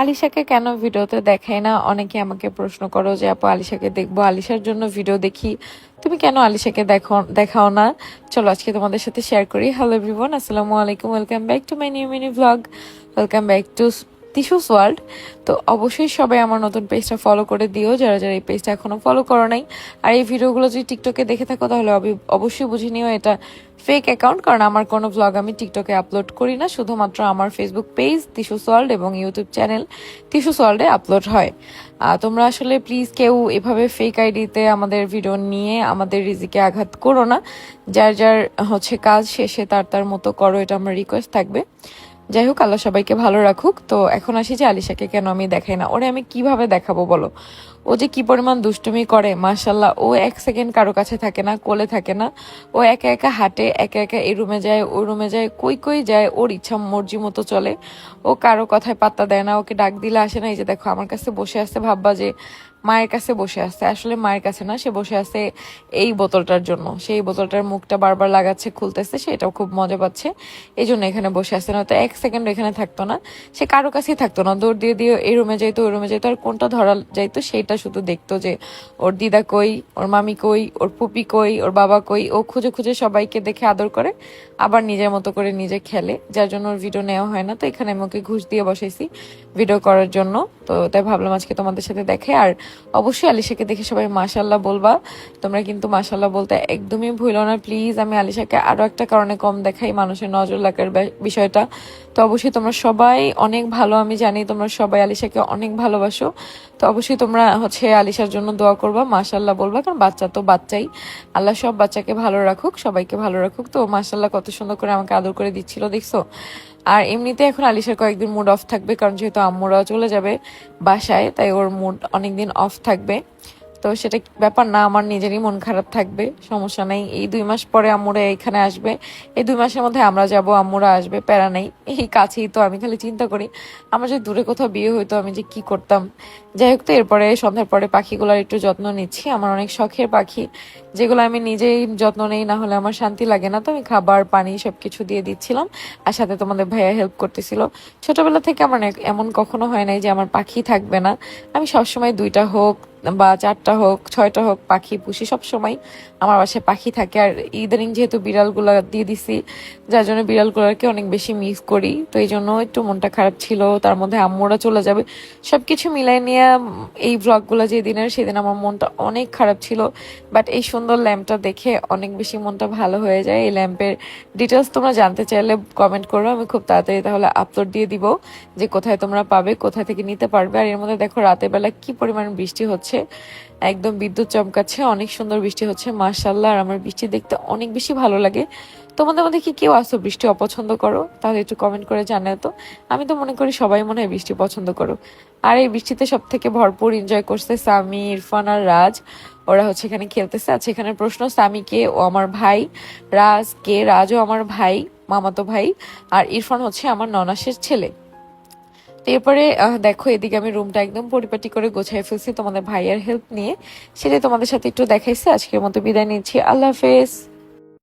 আলিশাকে কেন ভিডিওতে দেখায় না? অনেকে আমাকে প্রশ্ন করো যে, আপু, আলিশাকে দেখব? আলিশার জন্য ভিডিও দেখি। তুমি কেন আলিশাকে দেখো, দেখাও না? চলো, আজকে তোমাদের সাথে শেয়ার করি। হ্যালো এভরিওয়ান আসসালামু আলাইকুম। Welcome back to my new mini blog welcome back to Tisus world তো অবশ্যই সবাই আমার নতুন পেজটা ফলো করে দিও। যারা যারা এই পেজটা এখনও ফলো করো নাই, আর এই ভিডিওগুলো যদি টিকটকে দেখে থাকো, তাহলে অবি- অবশ্যই বুঝে নিও এটা ফেক অ্যাকাউন্ট কারণ আমার কোনো ব্লগ আমি টিকটকে আপলোড করি না। শুধুমাত্র আমার ফেসবুক পেজ তিসুস ওয়ার্ল্ড এবং ইউটিউব চ্যানেল তিসুস ওয়ার্ল্ডে আপলোড হয়। তোমরা আসলে প্লিজ কেউ এভাবে ফেক আইডিতে আমাদের ভিডিও নিয়ে আমাদের রিজিকে আঘাত করো না। যার যার হচ্ছে কাজ শেষে তার তার মতো করো, এটা আমার রিকোয়েস্ট থাকবে। যাই হোক, আল্লাহ সবাইকে ভালো রাখুক। তো এখন আসি যে আলিশাকে কেন আমি দেখাই না? ওরে, আমি কীভাবে দেখাবো বলো? ও যে কি পরিমাণ দুষ্টুমি করে মাশাল্লাহ ও এক সেকেন্ড কারও কাছে থাকে না, কোলে থাকে না। ও একা একা হাঁটে, একা একা এই রুমে যায়, ওই রুমে যায়, কই কই যায়, ওর ইচ্ছা মর্জি মতো চলে। ও কারও কথায় পাত্তা দেয় না, ওকে ডাক দিলে আসে না। এই যে দেখো, আমার কাছে বসে আছে ভাববা যে মায়ের কাছে বসে আছে। আসলে মায়ের কাছে না, সে বসে আছে এই বোতলটার জন্য। সেই বোতলটার মুখটা বারবার লাগাচ্ছে, খুলতেছে, সেটাও খুব মজা পাচ্ছে। এই জন্য এখানে বসে আছে। না তো এক সেকেন্ড এখানে থাকতো না। সে কারও কাছেই থাকতো না। দৌড় দিয়ে দিয়ে এই রুমে যাইতো, ওই রুমে যাইতো। আর কোনটা ধরা যাইতো সেইটা শুধু দেখতো যে ওর দিদা কই, ওর মামি কই, ওর পুপি কই, ওর বাবা কই। ও খুঁজে খুঁজে সবাইকে দেখে আদর করে, আবার নিজের মতো করে নিজে খেলে, যার জন্য ওর ভিডিও নেওয়া হয় না। তো এখানে আমি ওকে ঘুষ দিয়ে বসাইছি ভিডিও করার জন্য। তো তাই ভাবলাম আজকে তোমাদের সাথে দেখে আর অবশ্যই আলিশাকে দেখে সবাই মাশাল্লাহ বলবা। তোমরা কিন্তু মাশাল্লাহ বলতে একদমই ভুলো না। প্লিজ আমি আলিশাকে আরও একটা কারণে কম দেখাই মানুষের নজর লাগার বিষয়টা। তো অবশ্যই তোমরা সবাই অনেক ভালো, আমি জানি তোমরা সবাই আলিশাকে অনেক ভালোবাসো। তো অবশ্যই তোমরা হচ্ছে আলিশার জন্য দোয়া করবা মাশাল্লাহ বলবা, কারণ বাচ্চা তো বাচ্চাই। আল্লাহ সব বাচ্চাকে ভালো রাখুক, সবাইকে ভালো রাখুক। তো মাশাল্লাহ কত সুন্দর করে আমাকে আদর করে দিচ্ছিল, দেখছ? আর এমনিতে এখন আলিশার কয়েকদিন মুড অফ থাকবে, কারণ যেহেতু আম্মুরাও চলে যাবে বাসায়, তাই ওর মুড অনেকদিন অফ থাকবে। তো সেটা ব্যাপার না, আমার নিজেরই মন খারাপ থাকবে, সমস্যা নেই। এই দুই মাস পরে আম্মুরা এখানে আসবে, এই দুই মাসের মধ্যে আমরা যাব, আম্মুরা আসবে, প্যারা নেই। এই কাছেই তো আমি খালি চিন্তা করি, আমার যে দূরে কোথাও বিয়ে হইতো আমি যে কি করতাম। যাই হোক তো, এরপরে সন্ধ্যার পরে পাখিগুলোর একটু যত্ন নিচ্ছি, আমার অনেক শখের পাখি, যেগুলো আমি নিজেই যত্ন নেই, না হলে আমার শান্তি লাগে না। তো আমি খাবার, পানি সব কিছু দিয়ে দিচ্ছিলাম, আর সাথে তোমাদের ভাইয়া হেল্প করতেছিল। ছোটবেলা থেকে আমার এমন কখনো হয় নাই যে আমার পাখি থাকবে না। আমি সবসময় দুইটা হোক বা চারটা হোক, ছয়টা হোক, পাখি পুষি সব সময় আমার বাসায় পাখি থাকে। আর ইদানিং যেহেতু বিড়ালগুলা দিয়ে দিছি, যার জন্য বিড়ালগুলোকে অনেক বেশি মিস করি। তো এই জন্য একটু মনটা খারাপ ছিল, তার মধ্যে আম্মুরা চলে যাবে। সবকিছু মিলাই নিয়ে এই ব্লগগুলো যে দিনের সেদিন আমার মনটা অনেক খারাপ ছিল। বাট এই সুন্দর ল্যাম্পটা দেখে অনেক বেশি মনটা ভালো হয়ে যায়। এই ল্যাম্পের ডিটেলস তোমরা জানতে চাইলে কমেন্ট করো, আমি খুব তাড়াতাড়ি তাহলে আপলোড দিয়ে দিব যে কোথায় তোমরা পাবে, কোথায় থেকে নিতে পারবে। আর এর মধ্যে দেখো রাতের বেলা কি পরিমাণ বৃষ্টি হচ্ছে। একদম বিদ্যুৎ চমকাচ্ছে, অনেক সুন্দর বৃষ্টি হচ্ছে মার্শাল্লাহ আর আমার বৃষ্টি দেখতে অনেক বেশি ভালো লাগে। তোমাদের মধ্যে কি কেউ আসো বৃষ্টি অপছন্দ করো? তাহলে একটু কমেন্ট করে জানাও তো। আমি তো মনে করি সবাই মনে হয় বৃষ্টি পছন্দ করো। আর এই বৃষ্টিতে সব থেকে ভরপুর এনজয় করছে সামি ইরফান আর রাজ। ওরা হচ্ছে এখানে খেলতেছে। আচ্ছা এখানে প্রশ্ন সামি কে ও আমার ভাই রাজ কে রাজও আমার ভাই, মামাতো ভাই, আর ইরফান হচ্ছে আমার ননাসের ছেলে। এরপরে দেখো, এদিকে আমি রুমটা একদম পরিপাটি করে গোছায় ফেলছি তোমাদের ভাইয়ের হেল্প নিয়ে। সেটাই তোমাদের সাথে একটু দেখাইছি। আজকের মতো বিদায় নিচ্ছি। আল্লাহ হাফেজ।